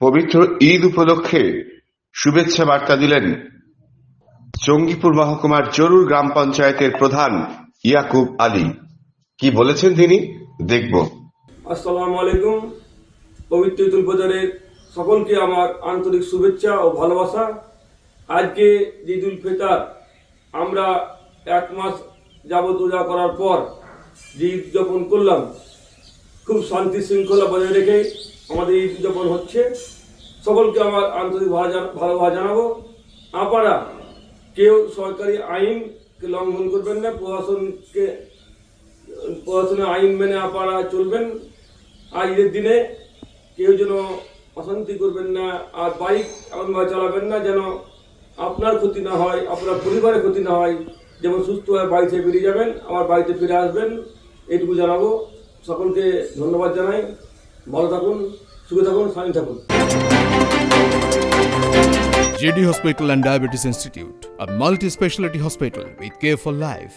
পবিত্র ঈদ উপলক্ষে শুভেচ্ছা বার্তা দিলেন জঙ্গিপুর মহকুমার জরুর গ্রাম পঞ্চায়েতের প্রধান ইয়াকুব আলী। কি বলেছেন তিনি? দেখব। আসসালামু আলাইকুম। পবিত্র ঈদুল ফিতরের সকলকে আমার আন্তরিক শুভেচ্ছা ও ভালোবাসা। আজকে ঈদুল ফিতর, আমরা এক মাস যাবত রোজা করার পর ঈদ উদযাপন করলাম, খুব শান্তি শৃঙ্খলা বজায় রেখে আমাদের ঈদ উদযাপন হচ্ছে। সকলকে আমার আন্তরিক ভালো জানা- জানাব। আপনারা কেউ সরকারি আইনকে লঙ্ঘন করবেন না, প্রশাসনকে, প্রশাসনের আইন মেনে আপনারা চলবেন। আজকের দিনে কেউ যেন অশান্তি করবেন না আর বাইক এমনভাবে চালাবেন না যেন আপনার ক্ষতি না হয়, আপনার পরিবারের ক্ষতি না হয়, যেমন সুস্থ হয়ে বাড়ি থেকে বেরিয়ে যাবেন আমার বাড়িতে ফিরে আসবেন। এইটুকু জানাব। সকলকে ধন্যবাদ জানাই। ভালো থাকুন সুখে থাকুন থাকুন JD Hospital and Diabetes Institute, a multi specialty hospital with care for life.